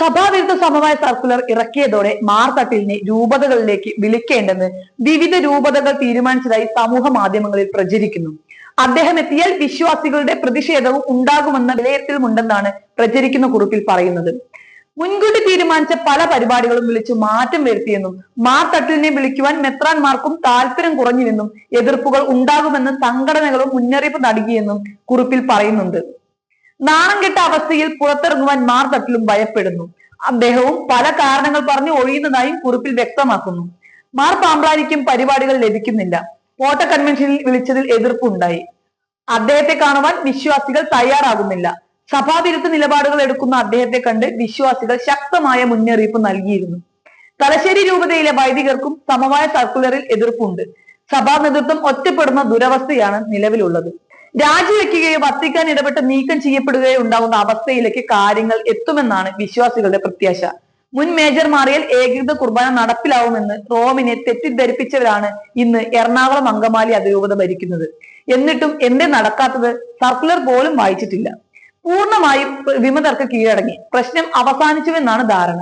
സഭാവിരുദ്ധ സമവായ സർക്കുലർ ഇറക്കിയതോടെ മാർത്തട്ടിലിനെ രൂപതകളിലേക്ക് വിളിക്കേണ്ടെന്ന് വിവിധ രൂപതകൾ തീരുമാനിച്ചതായി സമൂഹ മാധ്യമങ്ങളിൽ പ്രചരിക്കുന്നു. അദ്ദേഹം എത്തിയാൽ വിശ്വാസികളുടെ പ്രതിഷേധവും ഉണ്ടാകുമെന്ന വിലയിരുത്തലുമുണ്ടെന്നാണ് പ്രചരിക്കുന്ന കുറിപ്പിൽ പറയുന്നത്. മുൻകൂട്ടി തീരുമാനിച്ച പല പരിപാടികളും വിളിച്ചു മാറ്റം വരുത്തിയെന്നും മാർത്തട്ടിലിനെ വിളിക്കുവാൻ മെത്രാൻമാർക്കും താല്പര്യം കുറഞ്ഞുവെന്നും എതിർപ്പുകൾ ഉണ്ടാകുമെന്ന് സംഘടനകളും മുന്നറിയിപ്പ് നൽകിയെന്നും കുറിപ്പിൽ പറയുന്നുണ്ട്. നാണം കെട്ട അവസ്ഥയിൽ പുറത്തിറങ്ങുവാൻ മാർ തട്ടിലും ഭയപ്പെടുന്നു. അദ്ദേഹവും പല കാരണങ്ങൾ പറഞ്ഞ് ഒഴിയുന്നതായും കുറിപ്പിൽ വ്യക്തമാക്കുന്നു. മാർ പാമ്പ്ലാനിക്കും പരിപാടികൾ ലഭിക്കുന്നില്ല. ഫോട്ടോ കൺവെൻഷനിൽ വിളിച്ചതിൽ എതിർപ്പുണ്ടായി. അദ്ദേഹത്തെ കാണുവാൻ വിശ്വാസികൾ തയ്യാറാകുന്നില്ല. സഭാവിരുദ്ധ നിലപാടുകൾ എടുക്കുന്ന അദ്ദേഹത്തെ കണ്ട് വിശ്വാസികൾ ശക്തമായ മുന്നറിയിപ്പ് നൽകിയിരുന്നു. തലശ്ശേരി രൂപതയിലെ വൈദികർക്കും സമവായ സർക്കുലറിൽ എതിർപ്പുണ്ട്. സഭാ നേതൃത്വം ഒറ്റപ്പെടുന്ന ദുരവസ്ഥയാണ് നിലവിലുള്ളത്. രാജിവെക്കുകയോ വത്തിക്കാൻ ഇടപെട്ട് നീക്കം ചെയ്യപ്പെടുകയോ ഉണ്ടാകുന്ന അവസ്ഥയിലേക്ക് കാര്യങ്ങൾ എത്തുമെന്നാണ് വിശ്വാസികളുടെ പ്രത്യാശ. മുൻ മേജർ മാറിയൽ ഏകീകൃത കുർബാന നടപ്പിലാവുമെന്ന് റോമിനെ തെറ്റിദ്ധരിപ്പിച്ചവരാണ് ഇന്ന് എറണാകുളം അങ്കമാലി അതിരൂപത ഭരിക്കുന്നത്. എന്നിട്ടും എന്തേ നടക്കാത്തത് സർക്കുലർ പോലും വായിച്ചിട്ടില്ല. പൂർണമായും വിമതർക്ക് കീഴടങ്ങി. പ്രശ്നം അവസാനിച്ചുവെന്നാണ് ധാരണ.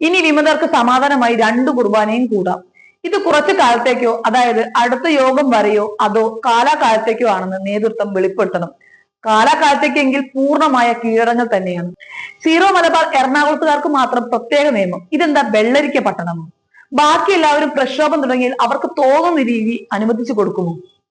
ഇനി വിമതർക്ക് സമാധാനമായി രണ്ടു കുർബാനയും കൂടാം. ഇത് കുറച്ചു കാലത്തേക്കോ അതായത് അടുത്ത യോഗം വരെയോ അതോ കാലാകാലത്തേക്കോ ആണെന്ന് നേതൃത്വം വെളിപ്പെടുത്തണം. കാലാകാലത്തേക്കെങ്കിൽ പൂർണമായ കീഴടങ്ങൽ തന്നെയാണ്. സീറോ മലബാർ എറണാകുളത്തുകാർക്ക് മാത്രം പ്രത്യേക നിയമം. ഇതെന്താ വെള്ളരിക്ക പട്ടണമോ? ബാക്കി എല്ലാവരും പ്രക്ഷോഭം തുടങ്ങിയാൽ അവർക്ക് തോന്നുന്ന രീതി അനുവദിച്ചു കൊടുക്കുമോ?